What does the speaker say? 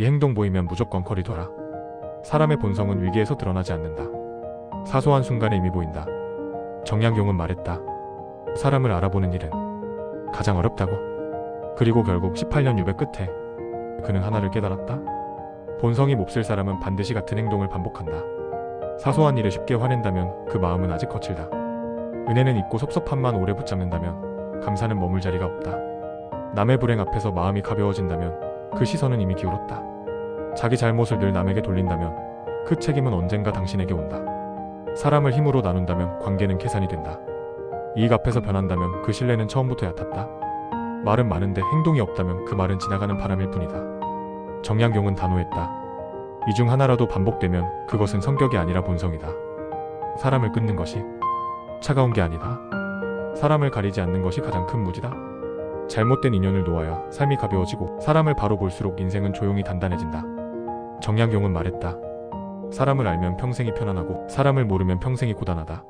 이 행동 보이면 무조건 거리 둬라. 사람의 본성은 위기에서 드러나지 않는다. 사소한 순간에 이미 보인다. 정약용은 말했다. 사람을 알아보는 일은 가장 어렵다고. 그리고 결국 18년 유배 끝에 그는 하나를 깨달았다. 본성이 몹쓸 사람은 반드시 같은 행동을 반복한다. 사소한 일에 쉽게 화낸다면 그 마음은 아직 거칠다. 은혜는 잊고 섭섭함만 오래 붙잡는다면 감사는 머물 자리가 없다. 남의 불행 앞에서 마음이 가벼워진다면 그 시선은 이미 기울었다. 자기 잘못을 늘 남에게 돌린다면 그 책임은 언젠가 당신에게 온다. 사람을 힘으로 나눈다면 관계는 계산이 된다. 이익 앞에서 변한다면 그 신뢰는 처음부터 얕았다. 말은 많은데 행동이 없다면 그 말은 지나가는 바람일 뿐이다. 정약용은 단호했다. 이 중 하나라도 반복되면 그것은 성격이 아니라 본성이다. 사람을 끊는 것이 차가운 게 아니다. 사람을 가리지 않는 것이 가장 큰 무지다. 잘못된 인연을 놓아야 삶이 가벼워지고 사람을 바로 볼수록 인생은 조용히 단단해진다. 정약용은 말했다. 사람을 알면 평생이 편안하고 사람을 모르면 평생이 고단하다.